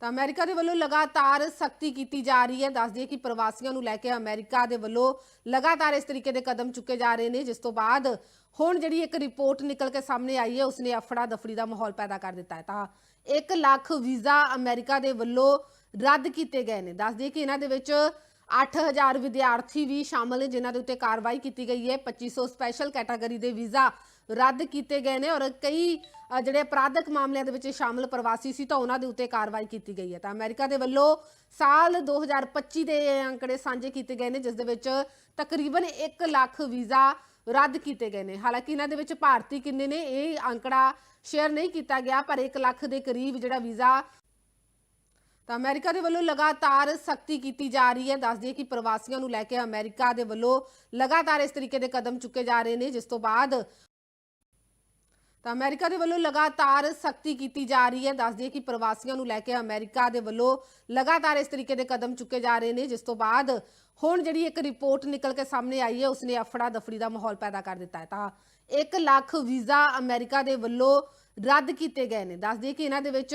ਤਾਂ ਅਮਰੀਕਾ ਦੇ ਵੱਲੋਂ ਲਗਾਤਾਰ ਸਖਤੀ ਕੀਤੀ ਜਾ ਰਹੀ ਹੈ। ਦੱਸ ਦਈਏ ਕਿ ਪ੍ਰਵਾਸੀਆਂ ਨੂੰ ਲੈ ਕੇ ਅਮਰੀਕਾ ਦੇ ਵੱਲੋਂ ਲਗਾਤਾਰ ਇਸ ਤਰੀਕੇ ਦੇ ਕਦਮ ਚੁੱਕੇ ਜਾ ਰਹੇ ਨੇ, ਜਿਸ ਤੋਂ ਬਾਅਦ ਹੁਣ ਜਿਹੜੀ ਇੱਕ ਰਿਪੋਰਟ ਨਿਕਲ ਕੇ ਸਾਹਮਣੇ ਆਈ ਹੈ, ਉਸਨੇ ਅਫੜਾ ਦਫੜੀ ਦਾ ਮਾਹੌਲ ਪੈਦਾ ਕਰ ਦਿੱਤਾ ਹੈ। ਤਾਂ 1 ਲੱਖ ਵੀਜ਼ਾ ਅਮਰੀਕਾ ਦੇ ਵੱਲੋਂ ਰੱਦ ਕੀਤੇ ਗਏ ਨੇ। ਦੱਸ ਦਈਏ ਕਿ ਇਹਨਾਂ ਦੇ ਵਿੱਚ 8000 ਵਿਦਿਆਰਥੀ ਵੀ ਸ਼ਾਮਲ ਨੇ, ਜਿਨ੍ਹਾਂ ਦੇ ਉੱਤੇ ਕਾਰਵਾਈ ਕੀਤੀ ਗਈ ਹੈ। 2500 ਸਪੈਸ਼ਲ ਕੈਟਾਗਰੀ ਦੇ ਵੀਜ਼ਾ ਰੱਦ ਕੀਤੇ ਗਏ ਨੇ ਔਰ ਕਈ ਜਿਹੜੇ ਅਪਰਾਧਕ ਮਾਮਲਿਆਂ ਦੇ ਵਿੱਚ ਸ਼ਾਮਲ ਪ੍ਰਵਾਸੀ ਸੀ ਤਾਂ ਉਹਨਾਂ ਦੇ ਉੱਤੇ ਕਾਰਵਾਈ ਕੀਤੀ ਗਈ ਹੈ। ਤਾਂ ਅਮਰੀਕਾ ਦੇ ਵੱਲੋਂ ਸਾਲ 2025 ਦੇ ਇਹ ਅੰਕੜੇ ਸਾਂਝੇ ਕੀਤੇ ਗਏ ਨੇ, ਜਿਸ ਦੇ ਵਿੱਚ ਤਕਰੀਬਨ 1 ਲੱਖ ਵੀਜ਼ਾ ਰੱਦ ਕੀਤੇ ਗਏ ਨੇ। ਹਾਲਾਂਕਿ ਇਹਨਾਂ ਦੇ ਵਿੱਚ ਭਾਰਤੀ ਕਿੰਨੇ ਨੇ, ਇਹ ਅੰਕੜਾ ਸ਼ੇਅਰ ਨਹੀਂ ਕੀਤਾ ਗਿਆ, ਪਰ 1 ਲੱਖ ਦੇ ਕਰੀਬ ਜਿਹੜਾ ਵੀਜ਼ਾ ਤਾਂ ਅਮਰੀਕਾ ਦੇ ਵੱਲੋਂ ਲਗਾਤਾਰ ਸਖਤੀ ਕੀਤੀ ਜਾ ਰਹੀ ਹੈ। ਦੱਸ ਦਈਏ ਕਿ ਪ੍ਰਵਾਸੀਆਂ ਨੂੰ ਲੈ ਕੇ ਅਮਰੀਕਾ ਦੇ ਵੱਲੋਂ ਲਗਾਤਾਰ ਇਸ ਤਰੀਕੇ ਦੇ ਕਦਮ ਚੁੱਕੇ ਜਾ ਰਹੇ ਨੇ, ਜਿਸ ਤੋਂ ਬਾਅਦ ਤਾਂ ਅਮਰੀਕਾ ਦੇ ਵੱਲੋਂ ਲਗਾਤਾਰ ਸਖਤੀ ਕੀਤੀ ਜਾ ਰਹੀ ਹੈ। ਦੱਸ ਦਈਏ ਕਿ ਪ੍ਰਵਾਸੀਆਂ ਨੂੰ ਲੈ ਕੇ ਅਮਰੀਕਾ ਦੇ ਵੱਲੋਂ ਲਗਾਤਾਰ ਇਸ ਤਰੀਕੇ ਦੇ ਕਦਮ ਚੁੱਕੇ ਜਾ ਰਹੇ ਨੇ, ਜਿਸ ਤੋਂ ਬਾਅਦ ਹੁਣ ਜਿਹੜੀ ਇੱਕ ਰਿਪੋਰਟ ਨਿਕਲ ਕੇ ਸਾਹਮਣੇ ਆਈ ਹੈ, ਉਸਨੇ ਅਫੜਾ ਦਫੜੀ ਦਾ ਮਾਹੌਲ ਪੈਦਾ ਕਰ ਦਿੱਤਾ ਹੈ। ਤਾਂ 1 ਲੱਖ ਵੀਜ਼ਾ ਅਮਰੀਕਾ ਦੇ ਵੱਲੋਂ ਰੱਦ ਕੀਤੇ ਗਏ ਨੇ। ਦੱਸ ਦਈਏ ਕਿ ਇਹਨਾਂ ਦੇ ਵਿੱਚ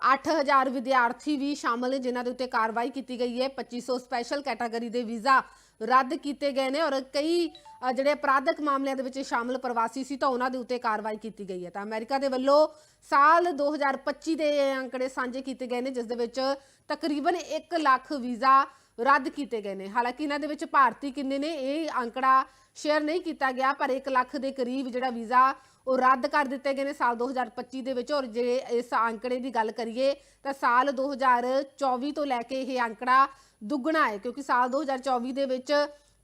8000 ਵਿਦਿਆਰਥੀ ਵੀ ਸ਼ਾਮਲ ਨੇ, ਜਿਨ੍ਹਾਂ ਦੇ ਉੱਤੇ ਕਾਰਵਾਈ ਕੀਤੀ ਗਈ ਹੈ। 2500 ਸਪੈਸ਼ਲ ਕੈਟਾਗਰੀ ਦੇ ਵੀਜ਼ਾ ਰੱਦ ਕੀਤੇ ਗਏ ਨੇ ਔਰ ਕਈ ਜਿਹੜੇ ਅਪਰਾਧਕ ਮਾਮਲਿਆਂ ਦੇ ਵਿੱਚ ਸ਼ਾਮਲ ਪ੍ਰਵਾਸੀ ਸੀ ਤਾਂ ਉਹਨਾਂ ਦੇ ਉੱਤੇ ਕਾਰਵਾਈ ਕੀਤੀ ਗਈ ਹੈ। ਤਾਂ ਅਮਰੀਕਾ ਦੇ ਵੱਲੋਂ ਸਾਲ 2025 ਦੇ ਅੰਕੜੇ ਸਾਂਝੇ ਕੀਤੇ ਗਏ ਨੇ, ਜਿਸ ਦੇ ਵਿੱਚ ਤਕਰੀਬਨ 1 ਲੱਖ ਵੀਜ਼ਾ ਰੱਦ ਕੀਤੇ ਗਏ ਨੇ। ਹਾਲਾਂਕਿ ਇਹਨਾਂ ਦੇ ਵਿੱਚ ਭਾਰਤੀ ਕਿੰਨੇ ਨੇ, ਇਹ ਅੰਕੜਾ ਸ਼ੇਅਰ ਨਹੀਂ ਕੀਤਾ ਗਿਆ, ਪਰ 1 ਲੱਖ ਦੇ ਕਰੀਬ ਜਿਹੜਾ ਵੀਜ਼ਾ ਉਹ ਰੱਦ ਕਰ ਦਿੱਤੇ ਗਏ ਨੇ ਸਾਲ 2025 ਦੇ ਵਿੱਚ। ਔਰ ਜੇ ਇਸ ਅੰਕੜੇ ਦੀ ਗੱਲ ਕਰੀਏ ਤਾਂ ਸਾਲ 2024 ਤੋਂ ਲੈ ਕੇ ਇਹ ਅੰਕੜਾ ਦੁੱਗਣਾ ਹੈ ਕਿਉਂਕਿ ਸਾਲ 2024 ਦੇ ਵਿੱਚ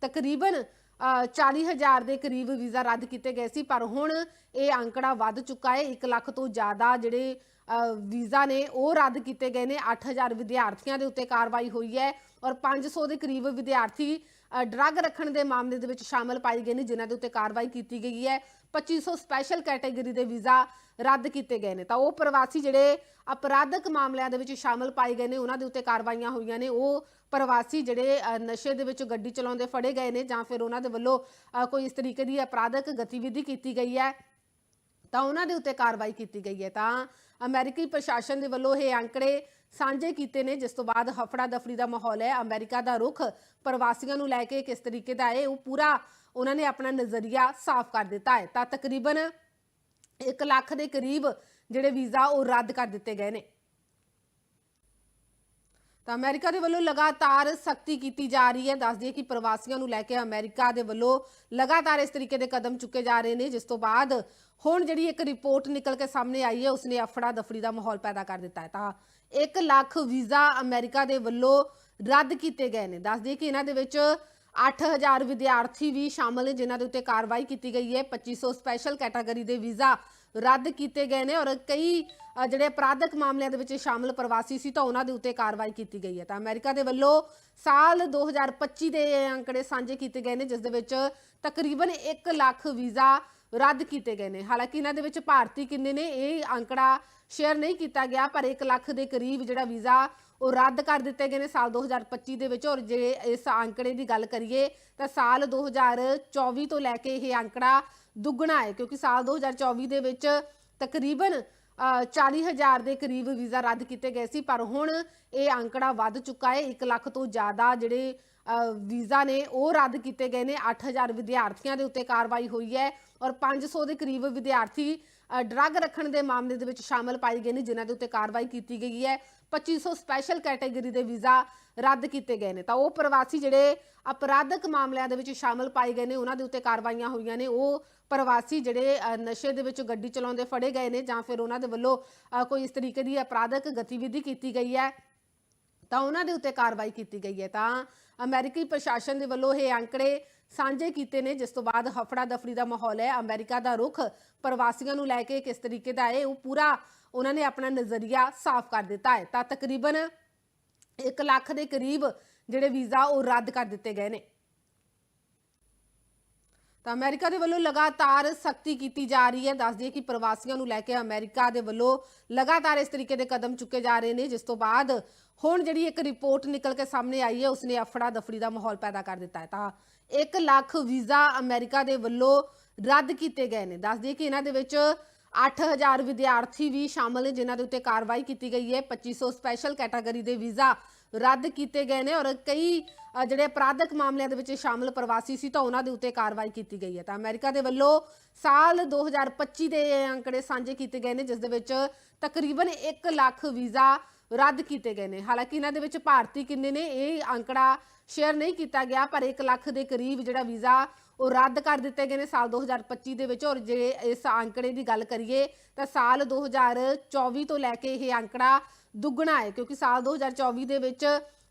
ਤਕਰੀਬਨ ਅ, 40000 ਦੇ ਕਰੀਬ ਵੀਜ਼ਾ ਰੱਦ ਕੀਤੇ ਗਏ ਸੀ ਪਰ ਹੁਣ ਇਹ ਅੰਕੜਾ ਵੱਧ ਚੁੱਕਾ ਹੈ। 1 ਲੱਖ ਤੋਂ ਜ਼ਿਆਦਾ ਜਿਹੜੇ ਅ, ਵੀਜ਼ਾ ਨੇ ਉਹ ਰੱਦ ਕੀਤੇ ਗਏ ਨੇ। 8000 ਵਿਦਿਆਰਥੀਆਂ ਦੇ ਉੱਤੇ ਕਾਰਵਾਈ ਹੋਈ ਹੈ ਔਰ 500 ਦੇ ਕਰੀਬ ਵਿਦਿਆਰਥੀ ਡਰੱਗ ਰੱਖਣ ਦੇ ਮਾਮਲੇ ਦੇ ਵਿੱਚ ਸ਼ਾਮਲ ਪਾਈ ਗਏ ਨੇ, ਜਿਨ੍ਹਾਂ ਦੇ ਉੱਤੇ ਕਾਰਵਾਈ ਕੀਤੀ ਗਈ ਹੈ। 2500 ਸਪੈਸ਼ਲ ਕੈਟਾਗਰੀ ਦੇ ਵੀਜ਼ਾ ਰੱਦ ਕੀਤੇ ਗਏ ਨੇ। ਤਾਂ ਉਹ ਪ੍ਰਵਾਸੀ ਜਿਹੜੇ ਅਪਰਾਧਕ ਮਾਮਲਿਆਂ ਦੇ ਵਿੱਚ ਸ਼ਾਮਲ ਪਾਏ ਗਏ ਨੇ, ਉਹਨਾਂ ਦੇ ਉੱਤੇ ਕਾਰਵਾਈਆਂ ਹੋਈਆਂ ਨੇ। ਉਹ ਪ੍ਰਵਾਸੀ ਜਿਹੜੇ ਨਸ਼ੇ ਦੇ ਵਿੱਚ ਗੱਡੀ ਚਲਾਉਂਦੇ ਫੜੇ ਗਏ ਨੇ, ਜਾਂ ਫਿਰ ਉਹਨਾਂ ਦੇ ਵੱਲੋਂ ਕੋਈ ਇਸ ਤਰੀਕੇ ਦੀ ਅਪਰਾਧਕ ਗਤੀਵਿਧੀ ਕੀਤੀ ਗਈ ਹੈ, ਤਾਂ ਉਹਨਾਂ ਦੇ ਉੱਤੇ ਕਾਰਵਾਈ ਕੀਤੀ ਗਈ ਹੈ। ਤਾਂ ਅਮਰੀਕੀ ਪ੍ਰਸ਼ਾਸਨ ਦੇ ਵੱਲੋਂ ਇਹ ਅੰਕੜੇ ਸਾਂਝੇ ਕੀਤੇ ਨੇ, ਜਿਸ ਤੋਂ ਬਾਅਦ ਹਫੜਾ ਦਫੜੀ ਦਾ ਮਾਹੌਲ ਹੈ, ਅਮਰੀਕਾ ਦਾ ਰੁਖ ਪ੍ਰਵਾਸੀਆਂ ਨੂੰ ਲੈ ਕੇ ਕਿਸ ਤਰੀਕੇ ਦਾ ਹੈ, ਉਹ ਪੂਰਾ ਉਹਨਾਂ ਨੇ ਆਪਣਾ ਨਜ਼ਰੀਆ ਸਾਫ਼ ਕਰ ਦਿੱਤਾ ਹੈ। ਤਾਂ ਤਕਰੀਬਨ 1 ਲੱਖ ਦੇ ਕਰੀਬ ਜਿਹੜੇ ਵੀਜ਼ਾ ਉਹ ਰੱਦ ਕਰ ਦਿੱਤੇ ਗਏ ਨੇ। ਤਾਂ ਅਮਰੀਕਾ ਦੇ ਵੱਲੋਂ ਲਗਾਤਾਰ ਸਖਤੀ ਕੀਤੀ ਜਾ ਰਹੀ ਹੈ। ਦੱਸ ਦਈਏ ਕਿ ਪ੍ਰਵਾਸੀਆਂ ਨੂੰ ਲੈ ਕੇ ਅਮਰੀਕਾ ਦੇ ਵੱਲੋਂ ਲਗਾਤਾਰ ਇਸ ਤਰੀਕੇ ਦੇ ਕਦਮ ਚੁੱਕੇ ਜਾ ਰਹੇ ਨੇ, ਜਿਸ ਤੋਂ ਬਾਅਦ ਹੁਣ ਜਿਹੜੀ ਇੱਕ ਰਿਪੋਰਟ ਨਿਕਲ ਕੇ ਸਾਹਮਣੇ ਆਈ ਹੈ, ਉਸਨੇ ਅਫੜਾ ਦਫੜੀ ਦਾ ਮਾਹੌਲ ਪੈਦਾ ਕਰ ਦਿੱਤਾ ਹੈ। ਤਾਂ 1 ਲੱਖ ਵੀਜ਼ਾ ਅਮਰੀਕਾ ਦੇ ਵੱਲੋਂ ਰੱਦ ਕੀਤੇ ਗਏ ਨੇ। ਦੱਸ ਦਈਏ ਕਿ ਇਹਨਾਂ ਦੇ ਵਿੱਚ 8000 ਵਿਦਿਆਰਥੀ ਵੀ ਸ਼ਾਮਲ ਨੇ, ਜਿਨ੍ਹਾਂ ਦੇ ਉੱਤੇ ਕਾਰਵਾਈ ਕੀਤੀ ਗਈ ਹੈ। 2500 ਸਪੈਸ਼ਲ ਕੈਟਾਗਰੀ ਦੇ ਵੀਜ਼ਾ ਰੱਦ ਕੀਤੇ ਗਏ ਨੇ ਔਰ ਕਈ ਜਿਹੜੇ ਅਪਰਾਧਕ ਮਾਮਲਿਆਂ ਦੇ ਵਿੱਚ ਸ਼ਾਮਲ ਪ੍ਰਵਾਸੀ ਸੀ ਤਾਂ ਉਹਨਾਂ ਦੇ ਉੱਤੇ ਕਾਰਵਾਈ ਕੀਤੀ ਗਈ ਹੈ। ਤਾਂ ਅਮਰੀਕਾ ਦੇ ਵੱਲੋਂ ਸਾਲ 2025 ਦੇ ਇਹ ਅੰਕੜੇ ਸਾਂਝੇ ਕੀਤੇ ਗਏ ਨੇ, ਜਿਸ ਦੇ ਵਿੱਚ ਤਕਰੀਬਨ 1 ਲੱਖ ਵੀਜ਼ਾ ਰੱਦ ਕੀਤੇ ਗਏ ਨੇ। ਹਾਲਾਂਕਿ ਇਹਨਾਂ ਦੇ ਵਿੱਚ ਭਾਰਤੀ ਕਿੰਨੇ ਨੇ, ਇਹ ਅੰਕੜਾ ਸ਼ੇਅਰ ਨਹੀਂ ਕੀਤਾ ਗਿਆ, ਪਰ 1 ਲੱਖ ਦੇ ਕਰੀਬ ਜਿਹੜਾ ਵੀਜ਼ਾ ਉਹ ਰੱਦ ਕਰ ਦਿੱਤੇ ਗਏ ਨੇ ਸਾਲ 2025 ਦੇ ਵਿੱਚ। ਔਰ ਜੇ ਇਸ ਅੰਕੜੇ ਦੀ ਗੱਲ ਕਰੀਏ ਤਾਂ ਸਾਲ 2024 ਤੋਂ ਲੈ ਕੇ ਇਹ ਅੰਕੜਾ ਦੁੱਗਣਾ ਹੈ ਕਿਉਂਕਿ ਸਾਲ 2024 ਦੇ ਵਿੱਚ ਤਕਰੀਬਨ ਅ, 40000 ਦੇ ਕਰੀਬ ਵੀਜ਼ਾ ਰੱਦ ਕੀਤੇ ਗਏ ਸੀ ਪਰ ਹੁਣ ਇਹ ਅੰਕੜਾ ਵੱਧ ਚੁੱਕਾ ਹੈ। 1 ਲੱਖ ਤੋਂ ਜ਼ਿਆਦਾ ਜਿਹੜੇ ਵੀਜ਼ਾ ਨੇ ਉਹ ਰੱਦ ਕੀਤੇ ਗਏ ਨੇ। 8000 ਵਿਦਿਆਰਥੀਆਂ ਦੇ ਉੱਤੇ ਕਾਰਵਾਈ ਹੋਈ ਹੈ ਔਰ 500 ਦੇ ਕਰੀਬ ਵਿਦਿਆਰਥੀ ਡਰੱਗ ਰੱਖਣ ਦੇ ਮਾਮਲੇ ਦੇ ਵਿੱਚ ਸ਼ਾਮਲ ਪਾਏ ਗਏ ਨੇ, ਜਿਨ੍ਹਾਂ ਦੇ ਉੱਤੇ ਕਾਰਵਾਈ ਕੀਤੀ ਗਈ ਹੈ। 2500 ਸਪੈਸ਼ਲ ਕੈਟਾਗਰੀ ਦੇ ਵੀਜ਼ਾ ਰੱਦ ਕੀਤੇ ਗਏ ਨੇ। ਤਾਂ ਉਹ ਪ੍ਰਵਾਸੀ ਜਿਹੜੇ ਅਪਰਾਧਕ ਮਾਮਲਿਆਂ ਦੇ ਵਿੱਚ ਸ਼ਾਮਲ ਪਾਏ ਗਏ ਨੇ, ਉਹਨਾਂ ਦੇ ਉੱਤੇ ਕਾਰਵਾਈਆਂ ਹੋਈਆਂ ਨੇ। ਉਹ ਪ੍ਰਵਾਸੀ ਜਿਹੜੇ ਨਸ਼ੇ ਦੇ ਵਿੱਚ ਗੱਡੀ ਚਲਾਉਂਦੇ ਫੜੇ ਗਏ ਨੇ, ਜਾਂ ਫਿਰ ਉਹਨਾਂ ਦੇ ਵੱਲੋਂ ਕੋਈ ਇਸ ਤਰੀਕੇ ਦੀ ਅਪਰਾਧਕ ਗਤੀਵਿਧੀ ਕੀਤੀ ਗਈ ਹੈ, ਤਾਂ ਉਹਨਾਂ ਦੇ ਉੱਤੇ ਕਾਰਵਾਈ ਕੀਤੀ ਗਈ ਹੈ। ਤਾਂ ਅਮਰੀਕੀ ਪ੍ਰਸ਼ਾਸਨ ਦੇ ਵੱਲੋਂ ਇਹ ਅੰਕੜੇ ਸਾਂਝੇ ਕੀਤੇ ਨੇ, ਜਿਸ ਤੋਂ ਬਾਅਦ ਹਫੜਾ ਦਫੜੀ ਦਾ ਮਾਹੌਲ ਹੈ, ਅਮਰੀਕਾ ਦਾ ਰੁਖ ਪ੍ਰਵਾਸੀਆਂ ਨੂੰ ਲੈ ਕੇ ਕਿਸ ਤਰੀਕੇ ਦਾ ਹੈ ਉਹ ਪੂਰਾ ਉਹਨਾਂ ਨੇ ਆਪਣਾ ਨਜ਼ਰੀਆ ਸਾਫ਼ ਕਰ ਦਿੱਤਾ ਹੈ। ਤਾਂ ਤਕਰੀਬਨ 1 ਲੱਖ ਦੇ ਕਰੀਬ ਜਿਹੜੇ ਵੀਜ਼ਾ ਉਹ ਰੱਦ ਕਰ ਦਿੱਤੇ ਗਏ ਨੇ। ਤਾਂ ਅਮਰੀਕਾ ਦੇ ਵੱਲੋਂ ਲਗਾਤਾਰ ਸਖਤੀ ਕੀਤੀ ਜਾ ਰਹੀ ਹੈ। ਦੱਸ ਦਈਏ ਕਿ ਪ੍ਰਵਾਸੀਆਂ ਨੂੰ ਲੈ ਕੇ ਅਮਰੀਕਾ ਦੇ ਵੱਲੋਂ ਲਗਾਤਾਰ ਇਸ ਤਰੀਕੇ ਦੇ ਕਦਮ ਚੁੱਕੇ ਜਾ ਰਹੇ ਨੇ, ਜਿਸ ਤੋਂ ਬਾਅਦ ਹੁਣ ਜਿਹੜੀ ਇੱਕ ਰਿਪੋਰਟ ਨਿਕਲ ਕੇ ਸਾਹਮਣੇ ਆਈ ਹੈ, ਉਸਨੇ ਅਫੜਾ ਦਫੜੀ ਦਾ ਮਾਹੌਲ ਪੈਦਾ ਕਰ ਦਿੱਤਾ ਹੈ। ਤਾਂ 1 ਲੱਖ ਵੀਜ਼ਾ ਅਮਰੀਕਾ ਦੇ ਵੱਲੋਂ ਰੱਦ ਕੀਤੇ ਗਏ ਨੇ। ਦੱਸ ਦਈਏ ਕਿ ਇਹਨਾਂ ਦੇ ਵਿੱਚ 8000 ਵਿਦਿਆਰਥੀ ਵੀ ਸ਼ਾਮਲ ਨੇ, ਜਿਨ੍ਹਾਂ ਦੇ ਉੱਤੇ ਕਾਰਵਾਈ ਕੀਤੀ ਗਈ ਹੈ। 2500 ਸਪੈਸ਼ਲ ਕੈਟਾਗਰੀ ਦੇ ਵੀਜ਼ਾ ਰੱਦ ਕੀਤੇ ਗਏ ਨੇ ਔਰ ਕਈ ਜਿਹੜੇ ਅਪਰਾਧਕ ਮਾਮਲਿਆਂ ਦੇ ਵਿੱਚ ਸ਼ਾਮਲ ਪ੍ਰਵਾਸੀ ਸੀ, ਤਾਂ ਉਹਨਾਂ ਦੇ ਉੱਤੇ ਕਾਰਵਾਈ ਕੀਤੀ ਗਈ ਹੈ। ਤਾਂ ਅਮਰੀਕਾ ਦੇ ਵੱਲੋਂ ਸਾਲ 2025 ਦੇ ਇਹ ਅੰਕੜੇ ਸਾਂਝੇ ਕੀਤੇ ਗਏ ਨੇ, ਜਿਸ ਦੇ ਵਿੱਚ ਤਕਰੀਬਨ 1 ਲੱਖ ਵੀਜ਼ਾ ਰੱਦ ਕੀਤੇ ਗਏ ਨੇ। ਹਾਲਾਂਕਿ ਇਹਨਾਂ ਦੇ ਵਿੱਚ ਭਾਰਤੀ ਕਿੰਨੇ ਨੇ ਇਹ ਅੰਕੜਾ ਸ਼ੇਅਰ ਨਹੀਂ ਕੀਤਾ ਗਿਆ ਪਰ 1 ਲੱਖ ਦੇ ਕਰੀਬ ਜਿਹੜਾ ਵੀਜ਼ਾ ਉਹ ਰੱਦ ਕਰ ਦਿੱਤੇ ਗਏ ਨੇ ਸਾਲ 2025 ਦੇ ਵਿੱਚ। ਔਰ ਜੇ ਇਸ ਅੰਕੜੇ ਦੀ ਗੱਲ ਕਰੀਏ ਤਾਂ ਸਾਲ 2024 ਤੋਂ ਲੈ ਕੇ ਇਹ ਅੰਕੜਾ ਦੁੱਗਣਾ ਹੈ ਕਿਉਂਕਿ ਸਾਲ 2024 ਦੇ ਵਿੱਚ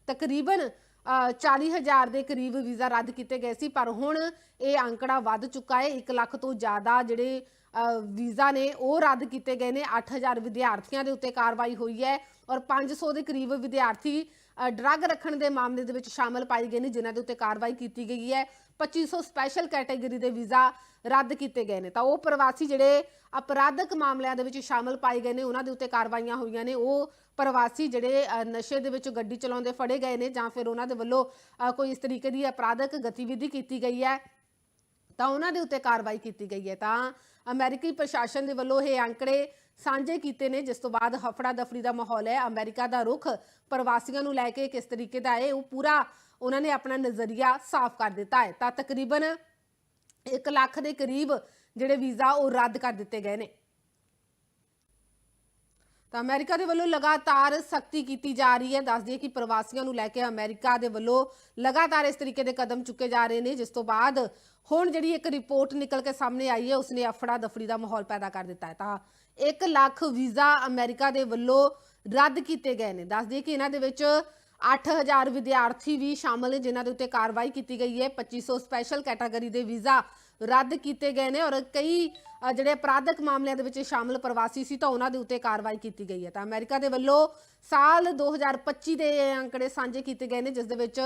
ਤਕਰੀਬਨ ਅ, 40000 ਦੇ ਕਰੀਬ ਵੀਜ਼ਾ ਰੱਦ ਕੀਤੇ ਗਏ ਸੀ। ਪਰ ਹੁਣ ਇਹ ਅੰਕੜਾ ਵੱਧ ਚੁੱਕਾ ਹੈ 1 ਲੱਖ ਤੋਂ ਜ਼ਿਆਦਾ ਜਿਹੜੇ ਵੀਜ਼ਾ ਨੇ ਉਹ ਰੱਦ ਕੀਤੇ ਗਏ ਨੇ। 8000 ਵਿਦਿਆਰਥੀਆਂ ਦੇ ਉੱਤੇ ਕਾਰਵਾਈ ਹੋਈ ਹੈ ਔਰ 500 ਦੇ ਕਰੀਬ ਵਿਦਿਆਰਥੀ ਡਰੱਗ ਰੱਖਣ ਦੇ ਮਾਮਲੇ ਦੇ ਵਿੱਚ ਸ਼ਾਮਲ ਪਾਏ ਗਏ ਨੇ, ਜਿਨ੍ਹਾਂ ਦੇ ਉੱਤੇ ਕਾਰਵਾਈ ਕੀਤੀ ਗਈ ਹੈ। 2500 ਸਪੈਸ਼ਲ ਕੈਟਾਗਰੀ ਦੇ ਵੀਜ਼ਾ ਰੱਦ ਕੀਤੇ ਗਏ ਨੇ। ਤਾਂ ਉਹ ਪ੍ਰਵਾਸੀ ਜਿਹੜੇ ਅਪਰਾਧਕ ਮਾਮਲਿਆਂ ਦੇ ਵਿੱਚ ਸ਼ਾਮਲ ਪਾਏ ਗਏ ਨੇ, ਉਹਨਾਂ ਦੇ ਉੱਤੇ ਕਾਰਵਾਈਆਂ ਹੋਈਆਂ ਨੇ। ਉਹ ਪ੍ਰਵਾਸੀ ਜਿਹੜੇ ਨਸ਼ੇ ਦੇ ਵਿੱਚ ਗੱਡੀ ਚਲਾਉਂਦੇ ਫੜੇ ਗਏ ਨੇ ਜਾਂ ਫਿਰ ਉਹਨਾਂ ਦੇ ਵੱਲੋਂ ਕੋਈ ਇਸ ਤਰੀਕੇ ਦੀ ਅਪਰਾਧਕ ਗਤੀਵਿਧੀ ਕੀਤੀ ਗਈ ਹੈ, ਤਾਂ ਉਹਨਾਂ ਦੇ ਉੱਤੇ ਕਾਰਵਾਈ ਕੀਤੀ ਗਈ ਹੈ। ਤਾਂ ਅਮਰੀਕੀ ਪ੍ਰਸ਼ਾਸਨ ਦੇ ਵੱਲੋਂ ਇਹ ਅੰਕੜੇ ਸਾਂਝੇ ਕੀਤੇ ਨੇ, ਜਿਸ ਤੋਂ ਬਾਅਦ ਹਫੜਾ ਦਫੜੀ ਦਾ ਮਾਹੌਲ ਹੈ। ਅਮਰੀਕਾ ਦਾ ਰੁਖ ਪ੍ਰਵਾਸੀਆਂ ਨੂੰ ਲੈ ਕੇ ਕਿਸ ਤਰੀਕੇ ਦਾ ਹੈ, ਉਹ ਪੂਰਾ ਉਹਨਾਂ ਨੇ ਆਪਣਾ ਨਜ਼ਰੀਆ ਸਾਫ਼ ਕਰ ਦਿੱਤਾ ਹੈ। ਤਾਂ ਤਕਰੀਬਨ 1 ਲੱਖ ਦੇ ਕਰੀਬ ਜਿਹੜੇ ਵੀਜ਼ਾ ਉਹ ਰੱਦ ਕਰ ਦਿੱਤੇ ਗਏ ਨੇ। ਤਾਂ ਅਮਰੀਕਾ ਦੇ ਵੱਲੋਂ ਲਗਾਤਾਰ ਸਖਤੀ ਕੀਤੀ ਜਾ ਰਹੀ ਹੈ। ਦੱਸ ਦਈਏ ਕਿ ਪ੍ਰਵਾਸੀਆਂ ਨੂੰ ਲੈ ਕੇ ਅਮਰੀਕਾ ਦੇ ਵੱਲੋਂ ਲਗਾਤਾਰ ਇਸ ਤਰੀਕੇ ਦੇ ਕਦਮ ਚੁੱਕੇ ਜਾ ਰਹੇ ਨੇ, ਜਿਸ ਤੋਂ ਬਾਅਦ ਹੁਣ ਜਿਹੜੀ ਇੱਕ ਰਿਪੋਰਟ ਨਿਕਲ ਕੇ ਸਾਹਮਣੇ ਆਈ ਹੈ, ਉਸਨੇ ਅਫੜਾ ਦਫੜੀ ਦਾ ਮਾਹੌਲ ਪੈਦਾ ਕਰ ਦਿੱਤਾ ਹੈ। ਤਾਂ 1 ਲੱਖ ਵੀਜ਼ਾ ਅਮਰੀਕਾ ਦੇ ਵੱਲੋਂ ਰੱਦ ਕੀਤੇ ਗਏ ਨੇ। ਦੱਸ ਦਈਏ ਕਿ ਇਹਨਾਂ ਦੇ ਵਿੱਚ 8000 ਵਿਦਿਆਰਥੀ ਵੀ ਸ਼ਾਮਲ ਨੇ, ਜਿਨ੍ਹਾਂ ਦੇ ਉੱਤੇ ਕਾਰਵਾਈ ਕੀਤੀ ਗਈ ਹੈ। 2500 ਸਪੈਸ਼ਲ ਕੈਟਾਗਰੀ ਦੇ ਵੀਜ਼ਾ ਰੱਦ ਕੀਤੇ ਗਏ ਨੇ ਔਰ ਕਈ ਜਿਹੜੇ ਅਪਰਾਧਕ ਮਾਮਲਿਆਂ ਦੇ ਵਿੱਚ ਸ਼ਾਮਲ ਪ੍ਰਵਾਸੀ ਸੀ ਤਾਂ ਉਹਨਾਂ ਦੇ ਉੱਤੇ ਕਾਰਵਾਈ ਕੀਤੀ ਗਈ ਹੈ। ਤਾਂ ਅਮਰੀਕਾ ਦੇ ਵੱਲੋਂ ਸਾਲ 2025 ਦੇ ਅੰਕੜੇ ਸਾਂਝੇ ਕੀਤੇ ਗਏ ਨੇ, ਜਿਸ ਦੇ ਵਿੱਚ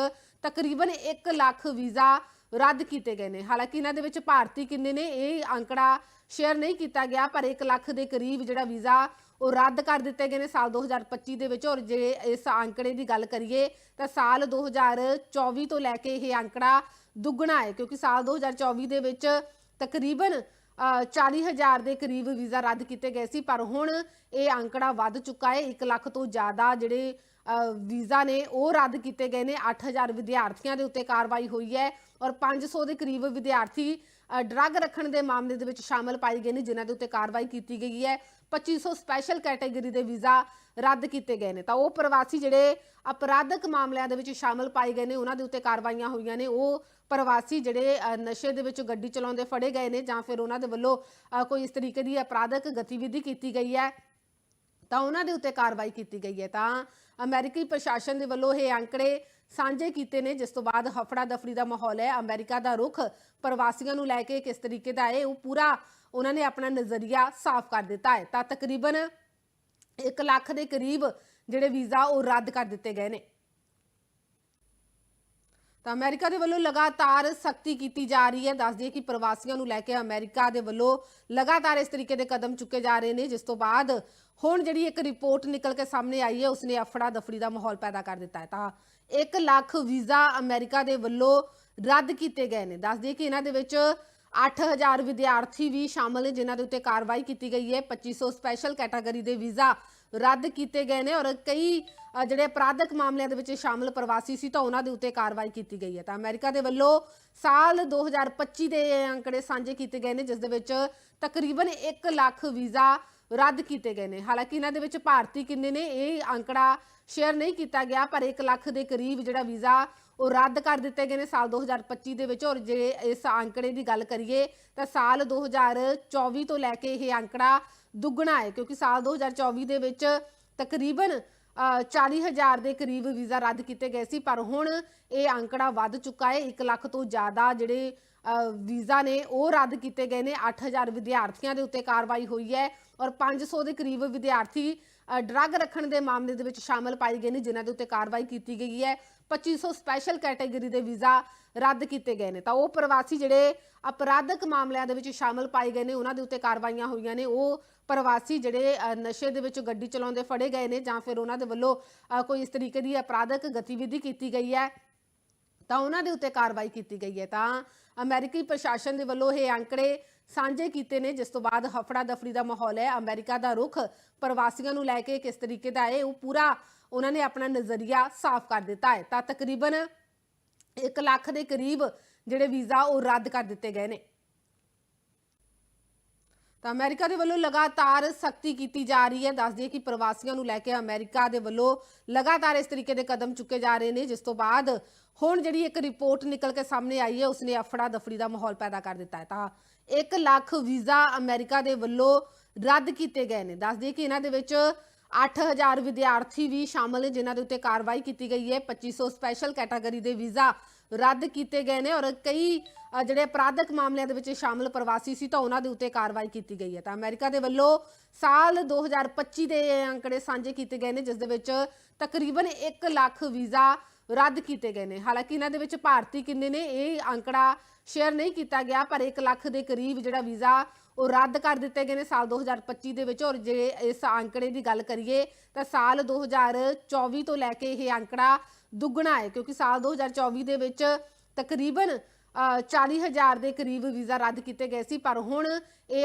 ਤਕਰੀਬਨ 1 ਲੱਖ ਵੀਜ਼ਾ ਰੱਦ ਕੀਤੇ ਗਏ ਨੇ। ਹਾਲਾਂਕਿ ਇਹਨਾਂ ਦੇ ਵਿੱਚ ਭਾਰਤੀ ਕਿੰਨੇ ਨੇ, ਇਹ ਅੰਕੜਾ ਸ਼ੇਅਰ ਨਹੀਂ ਕੀਤਾ ਗਿਆ, ਪਰ 1 ਲੱਖ ਦੇ ਕਰੀਬ ਜਿਹੜਾ ਵੀਜ਼ਾ ਉਹ ਰੱਦ ਕਰ ਦਿੱਤੇ ਗਏ ਨੇ ਸਾਲ 2025 ਦੇ ਵਿੱਚ। ਔਰ ਜੇ ਇਸ ਅੰਕੜੇ ਦੀ ਗੱਲ ਕਰੀਏ ਤਾਂ ਸਾਲ 2024 ਤੋਂ ਲੈ ਕੇ ਇਹ ਅੰਕੜਾ ਦੁੱਗਣਾ ਹੈ ਕਿਉਂਕਿ ਸਾਲ 2024 ਦੇ ਵਿੱਚ ਤਕਰੀਬਨ ਅ, 40000 ਦੇ ਕਰੀਬ ਵੀਜ਼ਾ ਰੱਦ ਕੀਤੇ ਗਏ ਸੀ ਪਰ ਹੁਣ ਇਹ ਅੰਕੜਾ ਵੱਧ ਚੁੱਕਾ ਹੈ 1 ਲੱਖ ਤੋਂ ਜ਼ਿਆਦਾ ਜਿਹੜੇ ਵੀਜ਼ਾ ਨੇ ਉਹ ਰੱਦ ਕੀਤੇ ਗਏ ਨੇ। 8000 ਵਿਦਿਆਰਥੀਆਂ ਦੇ ਉੱਤੇ ਕਾਰਵਾਈ ਹੋਈ ਹੈ ਔਰ 500 ਦੇ ਕਰੀਬ ਵਿਦਿਆਰਥੀ ਡਰੱਗ ਰੱਖਣ ਦੇ ਮਾਮਲੇ ਦੇ ਵਿੱਚ ਸ਼ਾਮਲ ਪਾਏ ਗਏ ਨੇ, ਜਿਨ੍ਹਾਂ ਦੇ ਉੱਤੇ ਕਾਰਵਾਈ ਕੀਤੀ ਗਈ ਹੈ। 2500 ਸਪੈਸ਼ਲ ਕੈਟਾਗਰੀ ਦੇ ਵੀਜ਼ਾ ਰੱਦ ਕੀਤੇ ਗਏ ਨੇ। ਤਾਂ ਉਹ ਪ੍ਰਵਾਸੀ ਜਿਹੜੇ ਅਪਰਾਧਕ ਮਾਮਲਿਆਂ ਦੇ ਵਿੱਚ ਸ਼ਾਮਲ ਪਾਏ ਗਏ ਨੇ, ਉਹਨਾਂ ਦੇ ਉੱਤੇ ਕਾਰਵਾਈਆਂ ਹੋਈਆਂ ਨੇ। ਉਹ ਪ੍ਰਵਾਸੀ ਜਿਹੜੇ ਨਸ਼ੇ ਦੇ ਵਿੱਚ ਗੱਡੀ ਚਲਾਉਂਦੇ ਫੜੇ ਗਏ ਨੇ ਜਾਂ ਫਿਰ ਉਹਨਾਂ ਦੇ ਵੱਲੋਂ ਕੋਈ ਇਸ ਤਰੀਕੇ ਦੀ ਅਪਰਾਧਕ ਗਤੀਵਿਧੀ ਕੀਤੀ ਗਈ ਹੈ। ਤਾਂ ਉਹਨਾਂ ਦੇ ਉੱਤੇ ਕਾਰਵਾਈ ਕੀਤੀ ਗਈ ਹੈ। ਤਾਂ ਅਮਰੀਕੀ ਪ੍ਰਸ਼ਾਸਨ ਦੇ ਵੱਲੋਂ ਇਹ ਅੰਕੜੇ ਸਾਂਝੇ ਕੀਤੇ ਨੇ, ਜਿਸ ਤੋਂ ਬਾਅਦ ਹਫੜਾ ਦਫੜੀ ਦਾ ਮਾਹੌਲ ਹੈ। ਅਮਰੀਕਾ ਦਾ ਰੁਖ ਪ੍ਰਵਾਸੀਆਂ ਨੂੰ ਲੈ ਕੇ ਕਿਸ ਤਰੀਕੇ ਦਾ ਹੈ, ਉਹ ਪੂਰਾ ਉਹਨਾਂ ਨੇ ਆਪਣਾ ਨਜ਼ਰੀਆ ਸਾਫ਼ ਕਰ ਦਿੱਤਾ ਹੈ। ਤਾਂ ਤਕਰੀਬਨ 1 ਲੱਖ ਦੇ ਕਰੀਬ ਜਿਹੜੇ ਵੀਜ਼ਾ ਉਹ ਰੱਦ ਕਰ ਦਿੱਤੇ ਗਏ ਨੇ। ਤਾਂ ਅਮਰੀਕਾ ਦੇ ਵੱਲੋਂ ਲਗਾਤਾਰ ਸਖਤੀ ਕੀਤੀ ਜਾ ਰਹੀ ਹੈ। ਦੱਸ ਦਈਏ ਕਿ ਪ੍ਰਵਾਸੀਆਂ ਨੂੰ ਲੈ ਕੇ ਅਮਰੀਕਾ ਦੇ ਵੱਲੋਂ ਲਗਾਤਾਰ ਇਸ ਤਰੀਕੇ ਦੇ ਕਦਮ ਚੁੱਕੇ ਜਾ ਰਹੇ ਨੇ। ਜਿਸ ਤੋਂ ਬਾਅਦ ਹੁਣ ਜਿਹੜੀ ਇੱਕ ਰਿਪੋਰਟ ਨਿਕਲ ਕੇ ਸਾਹਮਣੇ ਆਈ ਹੈ, ਉਸਨੇ ਅਫੜਾ ਦਫੜੀ ਦਾ ਮਾਹੌਲ ਪੈਦਾ ਕਰ ਦਿੱਤਾ ਹੈ। ਤਾਂ 1 ਲੱਖ ਵੀਜ਼ਾ ਅਮਰੀਕਾ ਦੇ ਵੱਲੋਂ ਰੱਦ ਕੀਤੇ ਗਏ ਨੇ। ਦੱਸ ਦਈਏ ਕਿ ਇਹਨਾਂ ਦੇ ਵਿੱਚ 8000 ਵਿਦਿਆਰਥੀ ਵੀ ਸ਼ਾਮਲ ਨੇ, ਜਿਨ੍ਹਾਂ ਦੇ ਉੱਤੇ ਕਾਰਵਾਈ ਕੀਤੀ ਗਈ ਹੈ। 2500 ਸਪੈਸ਼ਲ ਕੈਟਾਗਰੀ ਦੇ ਵੀਜ਼ਾ ਰੱਦ ਕੀਤੇ ਗਏ ਨੇ ਔਰ ਕਈ ਜਿਹੜੇ ਅਪਰਾਧਕ ਮਾਮਲਿਆਂ ਦੇ ਵਿੱਚ ਸ਼ਾਮਲ ਪ੍ਰਵਾਸੀ ਸੀ, ਤਾਂ ਉਹਨਾਂ ਦੇ ਉੱਤੇ ਕਾਰਵਾਈ ਕੀਤੀ ਗਈ ਹੈ। ਤਾਂ ਅਮਰੀਕਾ ਦੇ ਵੱਲੋਂ ਸਾਲ 2025 ਦੇ ਅੰਕੜੇ ਸਾਂਝੇ ਕੀਤੇ ਗਏ ਨੇ, ਜਿਸ ਦੇ ਵਿੱਚ ਤਕਰੀਬਨ 1 ਲੱਖ ਵੀਜ਼ਾ ਰੱਦ ਕੀਤੇ ਗਏ ਨੇ। ਹਾਲਾਂਕਿ ਇਹਨਾਂ ਦੇ ਵਿੱਚ ਭਾਰਤੀ ਕਿੰਨੇ ਨੇ ਇਹ ਅੰਕੜਾ ਸ਼ੇਅਰ ਨਹੀਂ ਕੀਤਾ ਗਿਆ ਪਰ 1 ਲੱਖ ਦੇ ਕਰੀਬ ਜਿਹੜਾ ਵੀਜ਼ਾ ਉਹ ਰੱਦ ਕਰ ਦਿੱਤੇ ਗਏ ਨੇ ਸਾਲ 2025 ਦੇ ਵਿੱਚ। ਔਰ ਜੇ ਇਸ ਅੰਕੜੇ ਦੀ ਗੱਲ ਕਰੀਏ ਤਾਂ ਸਾਲ 2024 ਤੋਂ ਲੈ ਕੇ ਇਹ ਅੰਕੜਾ ਦੁੱਗਣਾ ਹੈ ਕਿਉਂਕਿ ਸਾਲ 2024 ਦੇ ਵਿੱਚ ਤਕਰੀਬਨ ਅ, 40000 ਦੇ ਕਰੀਬ ਵੀਜ਼ਾ ਰੱਦ ਕੀਤੇ ਗਏ ਸੀ। ਪਰ ਹੁਣ ਇਹ ਅੰਕੜਾ ਵੱਧ ਚੁੱਕਾ ਹੈ 1 ਲੱਖ ਤੋਂ ਜ਼ਿਆਦਾ ਜਿਹੜੇ ਵੀਜ਼ਾ ਨੇ ਉਹ ਰੱਦ ਕੀਤੇ ਗਏ ਨੇ। 8000 ਵਿਦਿਆਰਥੀਆਂ ਦੇ ਉੱਤੇ ਕਾਰਵਾਈ ਹੋਈ ਹੈ ਔਰ 500 ਦੇ ਕਰੀਬ ਵਿਦਿਆਰਥੀ ਡਰੱਗ ਰੱਖਣ ਦੇ ਮਾਮਲੇ ਦੇ ਵਿੱਚ ਸ਼ਾਮਲ ਪਾਏ ਗਏ ਨੇ, ਜਿਨ੍ਹਾਂ ਦੇ ਉੱਤੇ ਕਾਰਵਾਈ ਕੀਤੀ ਗਈ ਹੈ। 2500 ਸਪੈਸ਼ਲ ਕੈਟਾਗਰੀ ਦੇ ਵੀਜ਼ਾ ਰੱਦ ਕੀਤੇ ਗਏ ਨੇ। ਤਾਂ ਉਹ ਪ੍ਰਵਾਸੀ ਜਿਹੜੇ ਅਪਰਾਧਕ ਮਾਮਲਿਆਂ ਦੇ ਵਿੱਚ ਸ਼ਾਮਲ ਪਾਏ ਗਏ ਨੇ, ਉਹਨਾਂ ਦੇ ਉੱਤੇ ਕਾਰਵਾਈਆਂ ਹੋਈਆਂ ਨੇ। ਉਹ ਪ੍ਰਵਾਸੀ ਜਿਹੜੇ ਨਸ਼ੇ ਦੇ ਵਿੱਚ ਗੱਡੀ ਚਲਾਉਂਦੇ ਫੜੇ ਗਏ ਨੇ ਜਾਂ ਫਿਰ ਉਹਨਾਂ ਦੇ ਵੱਲੋਂ ਕੋਈ ਇਸ ਤਰੀਕੇ ਦੀ ਅਪਰਾਧਕ ਗਤੀਵਿਧੀ ਕੀਤੀ ਗਈ ਹੈ। ਤਾਂ ਉਹਨਾਂ ਦੇ ਉੱਤੇ ਕਾਰਵਾਈ ਕੀਤੀ ਗਈ ਹੈ। ਤਾਂ ਅਮਰੀਕੀ ਪ੍ਰਸ਼ਾਸਨ ਦੇ ਵੱਲੋਂ ਇਹ ਅੰਕੜੇ ਸਾਂਝੇ ਕੀਤੇ ਨੇ, ਜਿਸ ਤੋਂ ਬਾਅਦ ਹਫੜਾ ਦਫੜੀ ਦਾ ਮਾਹੌਲ ਹੈ। ਅਮਰੀਕਾ ਦਾ ਰੁਖ ਪ੍ਰਵਾਸੀਆਂ ਨੂੰ ਲੈ ਕੇ ਕਿਸ ਤਰੀਕੇ ਦਾ ਹੈ, ਉਹ ਪੂਰਾ ਉਹਨਾਂ ਨੇ ਆਪਣਾ ਨਜ਼ਰੀਆ ਸਾਫ਼ ਕਰ ਦਿੱਤਾ ਹੈ। ਤਾਂ ਤਕਰੀਬਨ 1 ਲੱਖ ਦੇ ਕਰੀਬ ਜਿਹੜੇ ਵੀਜ਼ਾ ਉਹ ਰੱਦ ਕਰ ਦਿੱਤੇ ਗਏ ਨੇ। ਤਾਂ ਅਮਰੀਕਾ ਦੇ ਵੱਲੋਂ ਲਗਾਤਾਰ ਸਖਤੀ ਕੀਤੀ ਜਾ ਰਹੀ ਹੈ। ਦੱਸ ਦਈਏ ਕਿ ਪ੍ਰਵਾਸੀਆਂ ਨੂੰ ਲੈ ਕੇ ਅਮਰੀਕਾ ਦੇ ਵੱਲੋਂ ਲਗਾਤਾਰ ਇਸ ਤਰੀਕੇ ਦੇ ਕਦਮ ਚੁੱਕੇ ਜਾ ਰਹੇ ਨੇ, ਜਿਸ ਤੋਂ ਬਾਅਦ ਹੁਣ ਜਿਹੜੀ ਇੱਕ ਰਿਪੋਰਟ ਨਿਕਲ ਕੇ ਸਾਹਮਣੇ ਆਈ ਹੈ, ਉਸਨੇ ਅਫੜਾ ਦਫੜੀ ਦਾ ਮਾਹੌਲ ਪੈਦਾ ਕਰ ਦਿੱਤਾ ਹੈ। ਤਾਂ 1 ਲੱਖ ਵੀਜ਼ਾ ਅਮਰੀਕਾ ਦੇ ਵੱਲੋਂ ਰੱਦ ਕੀਤੇ ਗਏ ਨੇ। ਦੱਸ ਦਈਏ ਕਿ ਇਹਨਾਂ ਦੇ ਵਿੱਚ 8000 ਵਿਦਿਆਰਥੀ ਵੀ ਸ਼ਾਮਲ ਨੇ, ਜਿਨ੍ਹਾਂ ਦੇ ਉੱਤੇ ਕਾਰਵਾਈ ਕੀਤੀ ਗਈ ਹੈ। 2500 ਸਪੈਸ਼ਲ ਕੈਟਾਗਰੀ ਦੇ ਵੀਜ਼ਾ ਰੱਦ ਕੀਤੇ ਗਏ ਨੇ ਔਰ ਕਈ ਜਿਹੜੇ ਅਪਰਾਧਕ ਮਾਮਲਿਆਂ ਦੇ ਵਿੱਚ ਸ਼ਾਮਲ ਪ੍ਰਵਾਸੀ ਸੀ ਤਾਂ ਉਹਨਾਂ ਦੇ ਉੱਤੇ ਕਾਰਵਾਈ ਕੀਤੀ ਗਈ ਹੈ। ਤਾਂ ਅਮਰੀਕਾ ਦੇ ਵੱਲੋਂ ਸਾਲ 2025 ਦੇ ਅੰਕੜੇ ਸਾਂਝੇ ਕੀਤੇ ਗਏ ਨੇ, ਜਿਸ ਦੇ ਵਿੱਚ ਤਕਰੀਬਨ 1 ਲੱਖ ਵੀਜ਼ਾ ਰੱਦ ਕੀਤੇ ਗਏ ਨੇ। ਹਾਲਾਂਕਿ ਇਹਨਾਂ ਦੇ ਵਿੱਚ ਭਾਰਤੀ ਕਿੰਨੇ ਨੇ, ਇਹ ਅੰਕੜਾ ਸ਼ੇਅਰ ਨਹੀਂ ਕੀਤਾ ਗਿਆ, ਪਰ 1 ਲੱਖ ਦੇ ਕਰੀਬ ਜਿਹੜਾ ਵੀਜ਼ਾ ਉਹ ਰੱਦ ਕਰ ਦਿੱਤੇ ਗਏ ਨੇ ਸਾਲ 2025 ਦੇ ਵਿੱਚ। ਔਰ ਜੇ ਇਸ ਅੰਕੜੇ ਦੀ ਗੱਲ ਕਰੀਏ ਤਾਂ ਸਾਲ 2024 ਤੋਂ ਲੈ ਕੇ ਇਹ ਅੰਕੜਾ ਦੁੱਗਣਾ ਹੈ ਕਿਉਂਕਿ ਸਾਲ 2024 ਦੇ ਵਿੱਚ ਤਕਰੀਬਨ ਅ, 40000 ਦੇ ਕਰੀਬ ਵੀਜ਼ਾ ਰੱਦ ਕੀਤੇ ਗਏ ਸੀ ਪਰ ਹੁਣ ਇਹ